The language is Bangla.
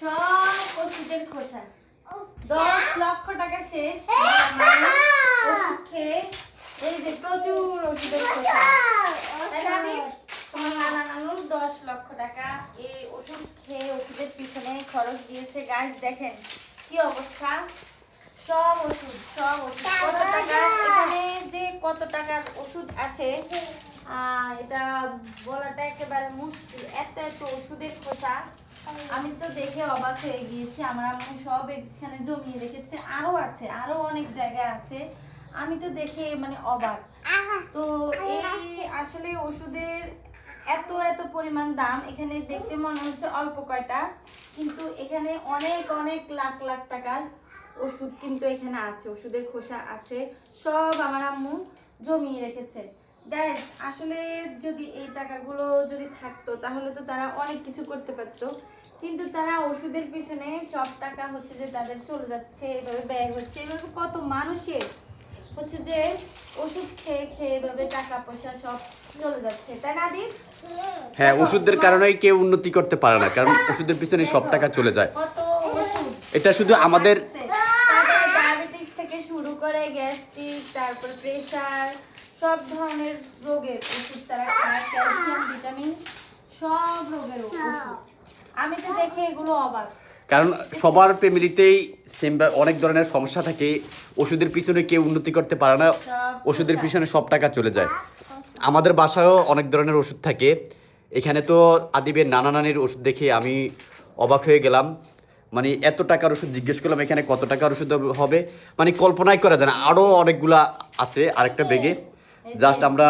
সব ওষুধের খোসা। দশ লক্ষ টাকা শেষ। মানে খেয়ে এই যে প্রচুর ওষুধের খোসা। তাই না তোমার নানা নানুর দশ লক্ষ টাকা এই ওষুধ খেয়ে ওষুধের পিছনে খরচ দিয়েছে। গাছ দেখেন কি অবস্থা। সব ওষুধ সব ওষুধ। কত টাকা? এখানে যে কত টাকার ওষুধ আছে এটা বলাটা একেবারে মুশকিল। এত এত ওষুধের খোসা। আমি তো দেখে অবাক হয়ে গিয়েছি। আমার আম্মু সব এখানে জমিয়ে রেখেছে। আরও আছে, আরও অনেক জায়গা আছে। আমি তো দেখে মানে অবাক। তো এই আসলে ওষুধের এত এত পরিমাণ দাম। এখানে দেখতে মনে হচ্ছে অল্প কয়টা। কিন্তু এখানে অনেক অনেক লাখ লাখ টাকার ওষুধ কিন্তু এখানে আছে। ওষুধের খোসা আছে। সব আমার আম্মু জমিয়ে রেখেছে। গাইজ আসলে যদি এই টাকাগুলো যদি থাকতো তাহলে তো তারা অনেক কিছু করতে পারতো। কিন্তু তারা ওষুধের পিছনে সব টাকা হচ্ছে যে তাদের চলে যাচ্ছে এভাবে ব্যয় হচ্ছে। এভাবে কত মানুষের হচ্ছে যে ওষুধ খেয়ে খেয়ে এভাবে টাকা পয়সা সব চলে যাচ্ছে। তাই না দি হ্যাঁ ওষুধের কারণে কেউ উন্নতি করতে পারে না কারণ ওষুধের পিছনে সব টাকা চলে যায়। কত ওষুধ। এটা শুধু আমাদের ডায়াবেটিস থেকে শুরু করে গ্যাস্ট্রিক তারপর প্রেসার সব ধরনের রোগের ওষুধ তারা খায় ক্যালসিয়াম ভিটামিন সব রোগের ওষুধ। আমি তো দেখে এগুলো অবাক। কারণ সবার ফ্যামিলিতেই সেম অনেক ধরনের সমস্যা থাকে ওষুধের পিছনে কেউ উন্নতি করতে পারে না ওষুধের পিছনে সব টাকা চলে যায়। আমাদের বাসায়ও অনেক ধরনের ওষুধ থাকে। এখানে তো আদিবের নানা নানির ওষুধ দেখে আমি অবাক হয়ে গেলাম। মানে এত টাকার ওষুধ জিজ্ঞেস করলাম এখানে কত টাকার ওষুধ হবে? মানে কল্পনাই করা যায় না। আরও অনেকগুলা আছে আরেকটা বেগে জাস্ট আমরা